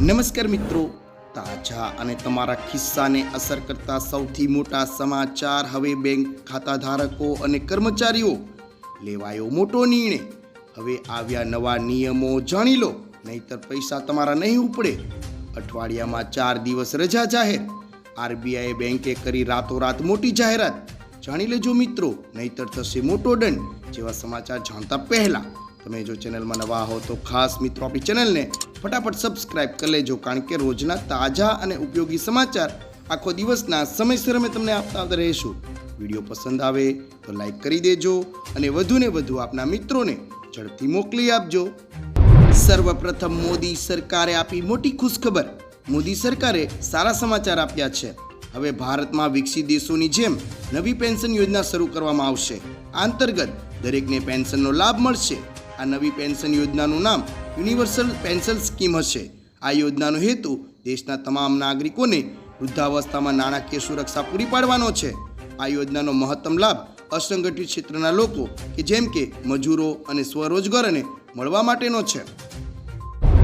નમસ્કાર મિત્રો. તાજા અને તમારા ખિસ્સાને અસર કરતા સૌથી મોટા સમાચાર હવે બેંક ખાતા ધારકો અને કર્મચારીઓ. લેવાયો મોટો નિર્ણય. હવે આવ્યા નવા નિયમો જાણી લો, નહીતર પૈસા તમારા નહીં ઉપડે. અઠવાડિયામાં ચાર દિવસ રજા જાહેર. આરબીઆઈ બેંકે કરી રાતોરાત મોટી જાહેરાત. જાણી લેજો મિત્રો, નહીતર થશે મોટો દંડ. જેવા સમાચાર જાણતા પહેલા, તમે જો ચેનલમાં નવા હો તો ખાસ મિત્રો આપણી ચેનલને ફટાફટ સબસ્ક્રાઇબ કરી લેજો, કારણ કે રોજના તાજા અને ઉપયોગી સમાચાર આખો દિવસના સમયસર અમે તમને આપતા આવતા રહીશું. વીડિયો પસંદ આવે તો લાઈક કરી દેજો અને વધુને વધુ આપના મિત્રોને ઝડપથી મોકલી આપજો. સર્વપ્રથમ મોદી સરકારે આપી મોટી ખુશખબર. મોદી સરકારે સારા સમાચાર આપ્યા છે. હવે ભારતમાં વિકસિત દેશોની જેમ નવી પેન્શન યોજના શરૂ કરવામાં આવશે. આ અંતર્ગત દરેકને પેન્શનનો લાભ મળશે. આ નવી પેન્શન યોજનાનું નામ યુનિવર્સલ પેન્શન સ્કીમ હશે. આ યોજનાનો હેતુ દેશના તમામ નાગરિકોને વૃદ્ધાવસ્થામાં નાણાકીય સુરક્ષા પૂરી પાડવાનો છે. આ યોજનાનો મહત્તમ લાભ અસંગઠિત ક્ષેત્રના લોકો કે જેમ કે મજૂરો અને સ્વરોજગારોને મળવા માટેનો છે.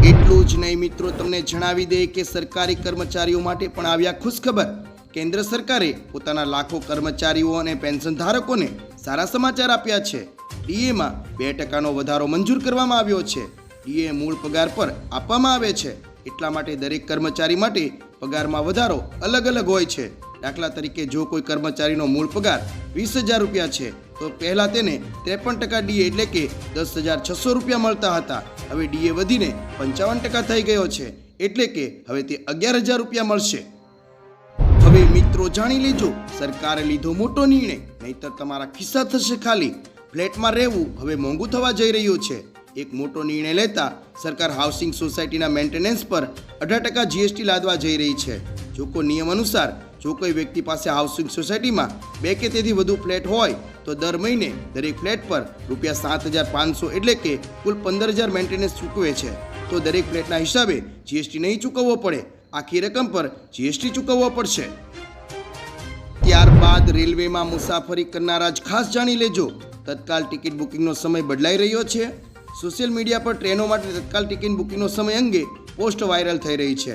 એટલું જ નહીં મિત્રો, તમને જણાવી દે કે સરકારી કર્મચારીઓ માટે પણ આવ્યા ખુશખબર. કેન્દ્ર સરકારે પોતાના લાખો કર્મચારીઓ અને પેન્શન ધારકોને સારા સમાચાર આપ્યા છે. ડીએમાં બે ટકાનો વધારો મંજૂર કરવામાં આવ્યો છે. ડીએ મૂળ પગાર પર આપવામાં આવે છે. એટલા માટે દરેક કર્મચારી માટે પગારમાં વધારો અલગ અલગ હોય છે. દાખલા તરીકે જો કોઈ કર્મચારીનો મૂળ પગાર વીસ હજાર રૂપિયા છે, તો પહેલાં તેને ત્રેપન ટકા ડીએ એટલે કે દસ હજાર છસો રૂપિયા મળતા હતા. હવે ડીએ વધીને પંચાવન ટકા થઈ ગયો છે, એટલે કે હવે તે અગિયાર હજાર રૂપિયા મળશે. હવે મિત્રો જાણી લેજો, સરકારે લીધો મોટો નિર્ણય, નહીતર તમારા ખિસ્સા થશે ખાલી. ફ્લેટમાં રહેવું હવે મોંઘું થવા જઈ રહ્યું છે. એક મોટો નિર્ણય લેતા સરકાર હાઉસિંગ સોસાયટીના મેન્ટેનન્સ પર અઢાર ટકા જીએસટી લાદવા જઈ રહી છે. જો કોઈ નિયમ અનુસાર જો કોઈ વ્યક્તિ પાસે હાઉસિંગ સોસાયટીમાં બે કે તેથી વધુ ફ્લેટ હોય, તો દર મહિને દરેક ફ્લેટ પર રૂપિયા સાત હજાર પાંચસો એટલે કે કુલ પંદર હજાર મેન્ટેનન્સ ચૂકવે છે. તો દરેક ફ્લેટના હિસાબે જીએસટી નહીં ચૂકવવો પડે. આખી રકમ પર જીએસટી ચૂકવવો પડશે. ત્યારબાદ રેલવેમાં મુસાફરી કરનારા જ ખાસ જાણી લેજો. તત્કાલ ટિકિટ બુકિંગનો સમય બદલાઈ રહ્યો છે. સોશિયલ મીડિયા પર ટ્રેનો માટે તત્કાલ ટિકિટ બુકિંગનો સમય અંગે પોસ્ટ વાયરલ થઈ રહી છે.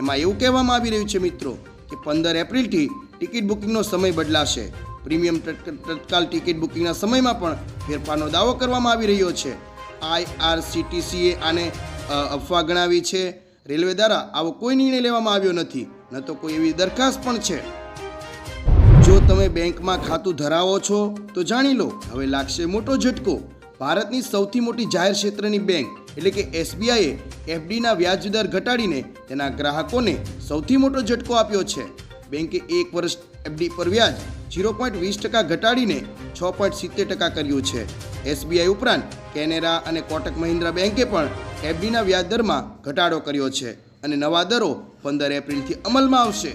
એમાં એવું કહેવામાં આવી રહ્યું છે મિત્રો કે પંદર એપ્રિલથી ટિકિટ બુકિંગનો સમય બદલાશે. પ્રીમિયમ તત્કાલ ટિકિટ બુકિંગના સમયમાં પણ ફેરફારનો દાવો કરવામાં આવી રહ્યો છે. આઈઆરસીટીસીએ આને અફવા ગણાવી છે. રેલવે દ્વારા આવો કોઈ નિર્ણય લેવામાં આવ્યો નથી. ન તો કોઈ એવી દરખાસ્ત પણ છે. જો તમે બેંકમાં ખાતું ધરાવો છો, તો જાણી લો, હવે લાગશે મોટો ઝટકો. ભારતની સૌથી મોટી જાહેર ક્ષેત્રની બેંક એટલે કે એસબીઆઈએ એફડીના વ્યાજ દર ઘટાડીને તેના ગ્રાહકોને સૌથી મોટો ઝટકો આપ્યો છે. બેંકે એક વર્ષ એફડી પર વ્યાજ ઝીરો પોઈન્ટ વીસ ટકા ઘટાડીને છ પોઈન્ટ સિત્તેર ટકા કર્યું છે. એસબીઆઈ ઉપરાંત કેનેરા અને કોટક મહિન્દ્રા બેંકે પણ એફડીના વ્યાજ દરમાં ઘટાડો કર્યો છે અને નવા દરો પંદર એપ્રિલથી અમલમાં આવશે.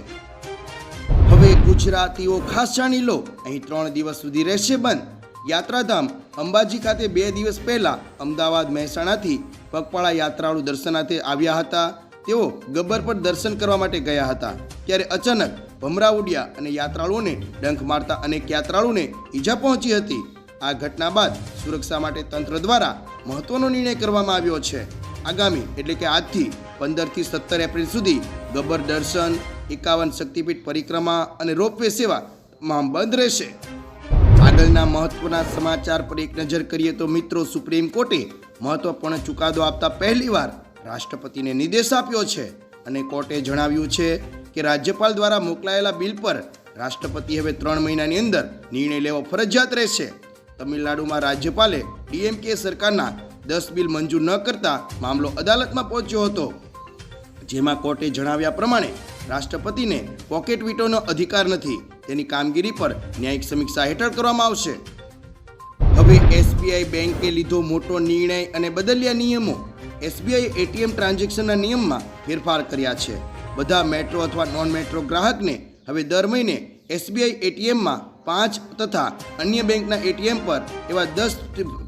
હવે ગુજરાતીઓ ખાસ જાણી લો. અહીં ત્રણ દિવસ સુધી રહેશે બંધ. યાત્રાધામ અંબાજી ખાતે બે દિવસ પહેલા અમદાવાદ મહેસાણાથી પગપાળા યાત્રાળુ દર્શનાર્થે આવ્યા હતા. તેઓ ગબ્બર પર દર્શન કરવા માટે ગયા હતા. ત્યારે અચાનક ભમરા ઉડ્યા અને યાત્રાળુઓને ડંખ મારતા અનેક યાત્રાળુને ઈજા પહોંચી હતી. આ ઘટના બાદ સુરક્ષા માટે તંત્ર દ્વારા મહત્વનો નિર્ણય કરવામાં આવ્યો છે. આગામી એટલે કે આજથી પંદરથી સત્તર એપ્રિલ સુધી ગબ્બર દર્શન, એકાવન શક્તિપીઠ પરિક્રમા અને રોપવે સેવા તમામ બંધ રહેશે. આગળના મહત્વના સમાચાર પર એક નજર કરીએ તો મિત્રો, સુપ્રીમ કોર્ટે મહત્વપૂર્ણ ચુકાદો આપતા પહેલીવાર રાષ્ટ્રપતિને નિર્દેશ આપ્યો છે. અને કોર્ટે જણાવ્યું છે કે રાજ્યપાલ દ્વારા મોકલાયેલા બિલ પર રાષ્ટ્રપતિ હવે ત્રણ મહિનાની અંદર નિર્ણય લેવો ફરજિયાત રહેશે. તમિલનાડુમાં રાજ્યપાલે ડીએમકે સરકારના દસ બિલ મંજૂર ન કરતા મામલો અદાલતમાં પહોંચ્યો હતો. જેમાં કોર્ટે જણાવ્યા પ્રમાણે રાષ્ટ્રપતિને પોકેટ વીટોનો અધિકાર નથી. તેની કામગીરી પર ન્યાયિક સમીક્ષા હેઠળ કરવામાં આવશે. હવે એસબીઆઈ બેંકે લીધો મોટો નિર્ણય અને બદલ્યા નિયમો. એસબીઆઈ એટીએમ ટ્રાન્ઝેક્શનના નિયમમાં ફેરફાર કર્યા છે. બધા મેટ્રો અથવા નોન મેટ્રો ગ્રાહકને હવે દર મહિને એસબીઆઈ એટીએમમાં પાંચ તથા અન્ય બેંકના એટીએમ પર એવા દસ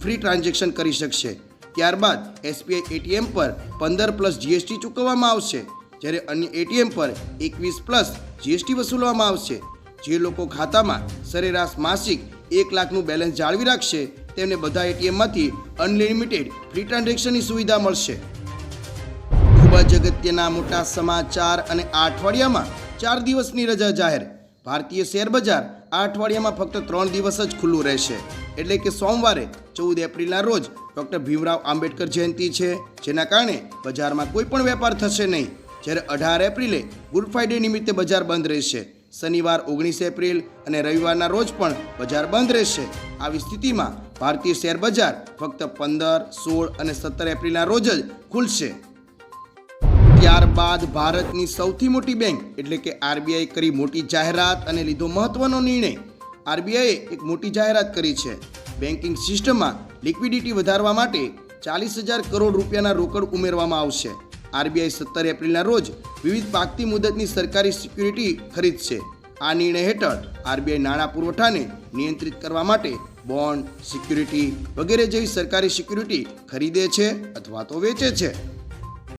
ફ્રી ટ્રાન્ઝેક્શન કરી શકશે. ત્યારબાદ એસબીઆઈ એટીએમ પર પંદર પ્લસ જીએસટી ચૂકવવામાં આવશે. જ્યારે અન્ય એટીએમ પર એકવીસ પ્લસ જીએસટી વસૂલવામાં આવશે. જે લોકો ખાતામાં સરેરાશ માસિક એક લાખનું બેલેન્સ જાળવી રાખશે, તેમને બધા એટીએમમાંથી અનલિમિટેડ ફ્રી ટ્રાન્ઝેક્શનની સુવિધા મળશે. ખૂબ જ અગત્યના મોટા સમાચાર અને આ અઠવાડિયામાં ચાર દિવસની રજા જાહેર. ભારતીય શેર બજાર આ અઠવાડિયામાં ફક્ત ત્રણ દિવસ જ ખુલ્લું રહેશે. એટલે કે સોમવારે ચૌદ એપ્રિલના રોજ ડૉક્ટર ભીમરાવ આંબેડકર જયંતિ છે, જેના કારણે બજારમાં કોઈ પણ વેપાર થશે નહીં. જ્યારે અઢાર એપ્રિલે ગુડ ફ્રાઇડે નિમિત્તે બજાર બંધ રહેશે. શનિવાર ઓગણીસ એપ્રિલ અને રવિવારના રોજ પણ બજાર બંધ રહેશે. આવી સ્થિતિમાં ભારતીય શેર બજાર ફક્ત પંદર, સોળ અને સત્તર એપ્રિલના રોજ જ ખુલશે. ત્યારબાદ ભારતની સૌથી મોટી બેંક એટલે કે આરબીઆઈ કરી મોટી જાહેરાત અને લીધો મહત્વનો નિર્ણય. આરબીઆઈએ એક મોટી જાહેરાત કરી છે. બેન્કિંગ સિસ્ટમમાં લિક્વિડિટી વધારવા માટે ચાલીસ હજાર કરોડ રૂપિયાના રોકડ ઉમેરવામાં આવશે. આરબીઆઈ સત્તર એપ્રિલના રોજ વિવિધ પાકતી મુદતની સરકારી સિક્યુરિટી ખરીદશે. આ નિર્ણય હેઠળ આરબીઆઈ નાણાં પુરવઠાને નિયંત્રિત કરવા માટે બોન્ડ, સિક્યુરિટી વગેરે જેવી સરકારી સિક્યુરિટી ખરીદે છે અથવા તો વેચે છે.